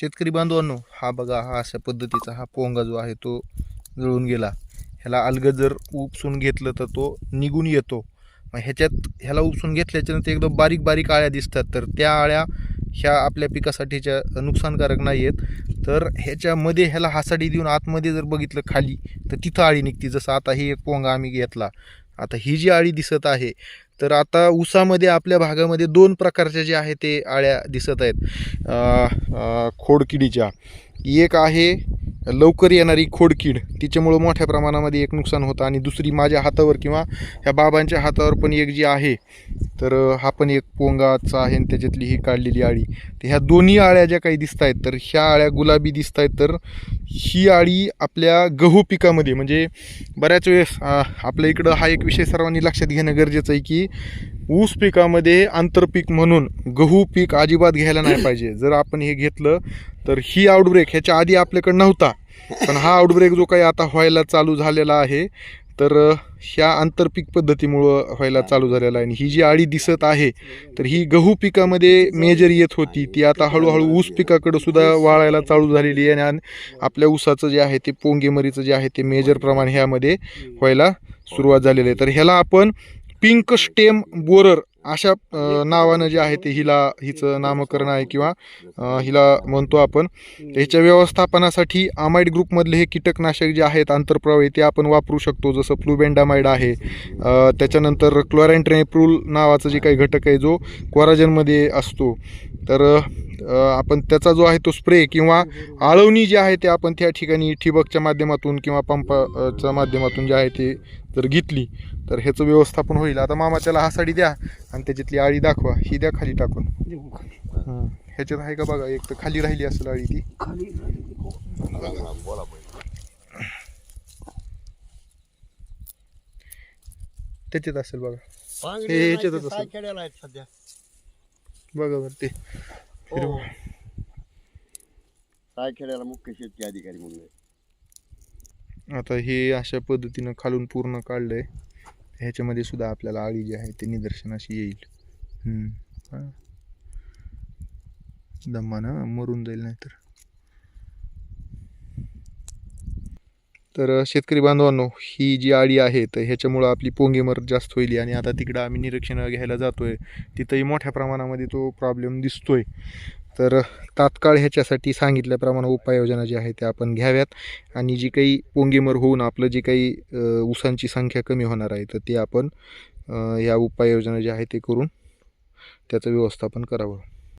शेतकरी बांधवांनो हा बघा हा अशा पद्धतीचा हा पोंगा जो आहे तो जळून गेला. ह्याला अलगद जर उपसून घेतलं तर तो निघून येतो. मग ह्याच्यात ह्याला उपसून घेतल्याच्यानं ते एकदम बारीक बारीक आळ्या दिसतात. तर त्या आळ्या ह्या आपल्या पिकासाठीच्या नुकसानकारक नाही आहेत. तर ह्याच्यामध्ये ह्याला हासाडी देऊन आतमध्ये जर बघितलं खाली तर तिथं आळी निघते. जसं आता ही एक पोंगा आम्ही घेतला. आता ही जी आळी दिसत आहे तर आता ऊसामध्ये आपल्या भागामध्ये दोन प्रकारच्या जे आहे ते आळ्या दिसत आहेत. खोडकिडीच्या. एक आहे लवकर येणारी खोडकीड तिच्यामुळं मोठ्या प्रमाणामध्ये एक नुकसान होतं आणि दुसरी माझ्या हातावर किंवा ह्या बाबांच्या हातावर पण एक जी आहे तर हा पण एक पोंगाचा आहे आणि त्याच्यातली ही काढलेली आळी. तर ह्या दोन्ही आळ्या ज्या काही दिसत आहेत तर ह्या आळ्या गुलाबी दिसत आहेत तर ही आळी आपल्या गहू पिकामध्ये म्हणजे बऱ्याच वेळेस आपल्या इकडं हा एक विषय सर्वांनी लक्षात घेणं गरजेचं आहे की ऊस पिकामध्ये आंतरपीक म्हणून गहू पीक अजिबात घ्यायला नाही पाहिजे. जर आपण हे घेतलं तर ही आउटब्रेक ह्याच्या आधी आपल्याकडे नव्हता. पण हा आउटब्रेक जो काही आता व्हायला चालू झालेला आहे तर ह्या आंतरपीक पद्धतीमुळं व्हायला चालू झालेला आहे. आणि ही जी आळी दिसत आहे तर ही गहू पिकामध्ये मेजर येत होती. ती आता हळूहळू ऊस पिकाकडं सुद्धा वाळायला चालू झालेली आहे. आणि आपल्या ऊसाचं जे आहे ते पोंगेमरीचं जे आहे ते मेजर प्रमाण ह्यामध्ये व्हायला सुरुवात झालेली आहे. तर ह्याला आपण पिंक स्टेम बोरर अशा नावानं जे आहे ते हिला हिचं नामकरण आहे किंवा हिला म्हणतो आपण. तर ह्याच्या व्यवस्थापनासाठी आमाईड ग्रुपमधले हे कीटकनाशक जे आहेत आंतरप्रवाही ते आपण वापरू शकतो. जसं फ्लुबेंडामाईड आहे त्याच्यानंतर क्लोरॅन्ट्रेप्रूल नावाचा जे काही घटक आहे जो कोराजनमध्ये असतो. तर आपण त्याचा जो आहे तो स्प्रे किंवा आळवणी जी आहे ते आपण त्या ठिकाणी ठिबकच्या माध्यमातून किंवा पंपाच्या माध्यमातून जे आहे ते जर घेतली तर ह्याचं व्यवस्थापन होईल. आता मामा त्याला हा साडी द्या आणि त्याच्यातली आळी दाखवा. ही द्या खाली टाकून. हं. ह्याच्यात आहे का बघा एक तर खाली राहिली असेल आळी ती. त्याच्यात असेल बघा. हे ह्याच्यातच असेल. खेड्याला आहेत सध्या. बघा बरं ते. हो. खेड्याला मुख्य शेती अधिकारी म्हणून आहे. आता हे अशा पद्धतीनं खालून पूर्ण काढलं आहे ह्याच्यामध्ये सुद्धा आपल्याला आळी जी आहे ते निदर्शनाशी येईल. हम्म. दमानं मरून जाईल नाहीतर. तर शेतकरी बांधवांनो ही जी आळी आहे तर ह्याच्यामुळं आपली पोंगेमर जास्त होईल आणि आता तिकडं आम्ही निरीक्षण घ्यायला जातोय. तिथंही मोठ्या प्रमाणामध्ये तो प्रॉब्लेम दिसतोय. तर तात्काळ ह्याच्यासाठी सांगितल्याप्रमाणे उपाययोजना जी आहे त्या आपण घ्याव्यात. आणि जी काही पोंगेमर होऊन आपलं जी काही ऊसांची संख्या कमी होणार आहे तर ती आपण ह्या उपाययोजना ज्या आहे ते करून त्याचं व्यवस्थापन करावं.